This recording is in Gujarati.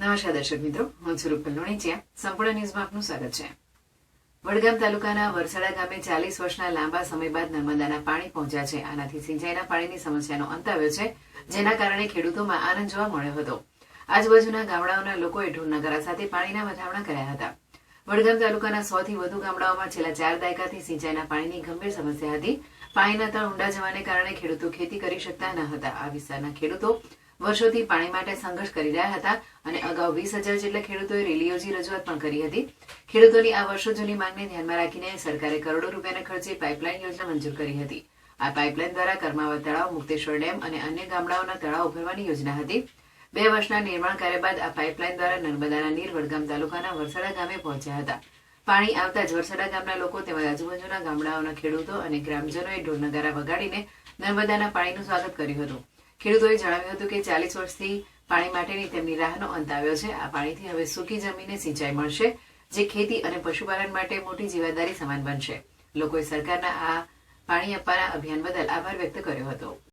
નમસ્કાર દર્શક મિત્રો, હું છું રૂપલ લોણીચિયા. સંપૂર્ણ ન્યૂઝમાં આપનું સ્વાગત છે. વડગામ તાલુકાના વરસાડા ગામે ચાલીસ વર્ષના લાંબા સમય બાદ નર્મદાના પાણી પહોંચ્યા છે. આનાથી સિંચાઈના પાણીની સમસ્યાનો અંત આવ્યો છે, જેના કારણે ખેડૂતોમાં આનંદ જોવા મળ્યો હતો. આજુબાજુના ગામડાઓના લોકોએ ઢોરનગરા સાથે પાણીના વધામણા કર્યા હતા. વડગામ તાલુકાના સો થી વધુ ગામડાઓમાં છેલ્લા ચાર દાયકાથી સિંચાઈના પાણીની ગંભીર સમસ્યા હતી. પાણીના તળ ઊંડા જવાને કારણે ખેડૂતો ખેતી કરી શકતા ન હતા. આ વિસ્તારના ખેડૂતો વર્ષોથી પાણી માટે સંઘર્ષ કરી રહ્યા હતા અને અગાઉ વીસ હજાર જેટલા ખેડૂતોએ રેલી યોજી રજૂઆત પણ કરી હતી. ખેડૂતોની આ વર્ષો જૂની માંગને ધ્યાનમાં રાખીને સરકારે કરોડો રૂપિયાના ખર્ચે પાઇપલાઇન યોજના મંજૂર કરી હતી. આ પાઇપલાઇન દ્વારા કરમાવત તળાવ, મુક્તેશ્વર ડેમ અને અન્ય ગામડાઓના તળાવ ભરવાની યોજના હતી. બે વર્ષના નિર્માણ કાર્ય બાદ આ પાઇપલાઇન દ્વારા નર્મદાના નીર વડગામ તાલુકાના વરસાડા ગામે પહોંચ્યા હતા. પાણી આવતા જ વરસાડા ગામના લોકો તેમજ આજુબાજુના ગામડાઓના ખેડૂતો અને ગ્રામજનોએ ઢોરનગારા વગાડીને નર્મદાના પાણીનું સ્વાગત કર્યું હતું. ખેડૂતોએ જણાવ્યું હતું કે ચાલીસ વર્ષથી પાણી માટેની તેમની રાહનો અંત આવ્યો છે. આ પાણીથી હવે સૂકી જમીને સિંચાઈ મળશે, જે ખેતી અને પશુપાલન માટે મોટી જીવાદારી સમાન બનશે. લોકોએ સરકારના આ પાણી આપવાના અભિયાન બદલ આભાર વ્યક્ત કર્યો હતો.